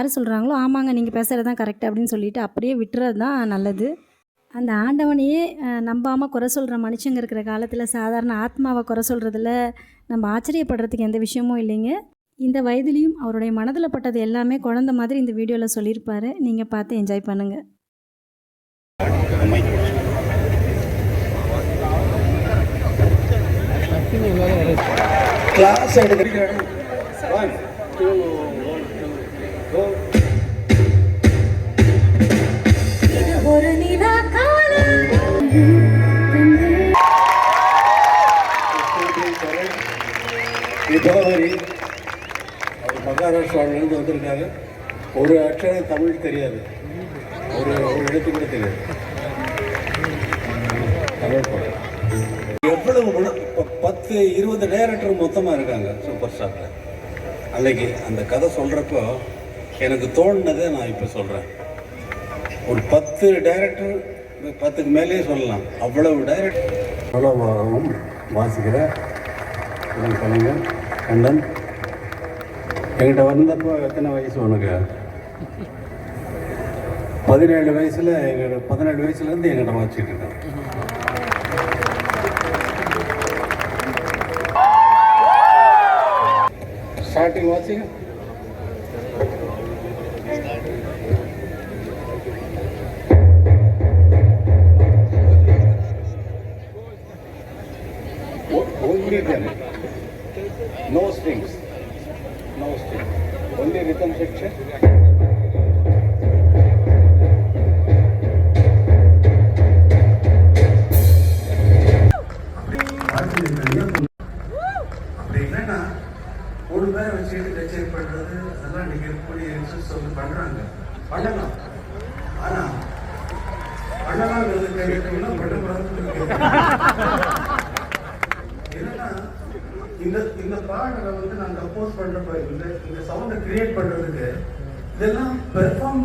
யார் சொல்கிறாங்களோ ஆமாங்க நீங்கள் பேசுகிறது தான் கரெக்ட் அப்படின்னு சொல்லிட்டு அப்படியே விட்டுறது தான் நல்லது. அந்த ஆண்டவனையே நம்பாமல் குறை சொல்கிற மனுஷங்க இருக்கிற காலத்தில் சாதாரண ஆத்மாவை குறை சொல்கிறதுல நம்ம ஆச்சரியப்படுறதுக்கு எந்த விஷயமும் இல்லைங்க. இந்த வயதுலேயும் அவருடைய மனதில் பட்டது எல்லாமே குழந்த மாதிரி இந்த வீடியோவில் சொல்லியிருப்பார். நீங்கள் பார்த்து என்ஜாய் பண்ணுங்கள் கிளாஸ் எடுக்க ஒன் டூ கோ அவர் மகாராஷ்டிராவிலேருந்து வந்திருக்காங்க ஒரு அக்ஷரம் தமிழ் தெரியாது ஒரு ஒரு எழுத்து கூட தெரியாது தமிழ் படம் எவ்வளவு குணம் இப்போ பத்து இருபது டைரக்டர் மொத்தமாக இருக்காங்க சூப்பர் ஸ்டாரில் அன்னைக்கு அந்த கதை சொல்கிறப்போ எனக்கு தோணுனதை நான் இப்போ சொல்கிறேன் ஒரு பத்து டைரக்டர் பத்துக்கு மேலேயே சொல்லலாம். அவ்வளவு டைரக்டர் அவ்வளோ வாசிக்கிற கலைஞர் கண்டன் என்கிட்ட வந்தப்போ எத்தனை வயசு உனக்கு? பதினேழு வயசில் எங்களோட பதினேழு வயசுலேருந்து எங்கிட்ட வாசிக்கிட்டு இருக்கேன். Starting watching only them. No strings. No strings. Only rhythm section. அப்படி இல்லைன்னா ஒரு பேரை வச்சுக்கிட்டு கச்சேரி பண்றது அதெல்லாம் நீங்க இருக்கக்கூடிய இன்ஸ்டியூட்ஸ் வந்து பண்றாங்க பண்ணலாம் ஆனா பண்ணலாம்ன்றது கேட்டீங்கன்னா பண்ணக்கூடாதுன்னு இந்த இந்த பாடலை வந்து நாங்க அப்போஸ் பண்றப்ப இந்த இந்த சவுண்டை கிரியேட் பண்றதுக்கு இதெல்லாம் பெர்ஃபார்ம்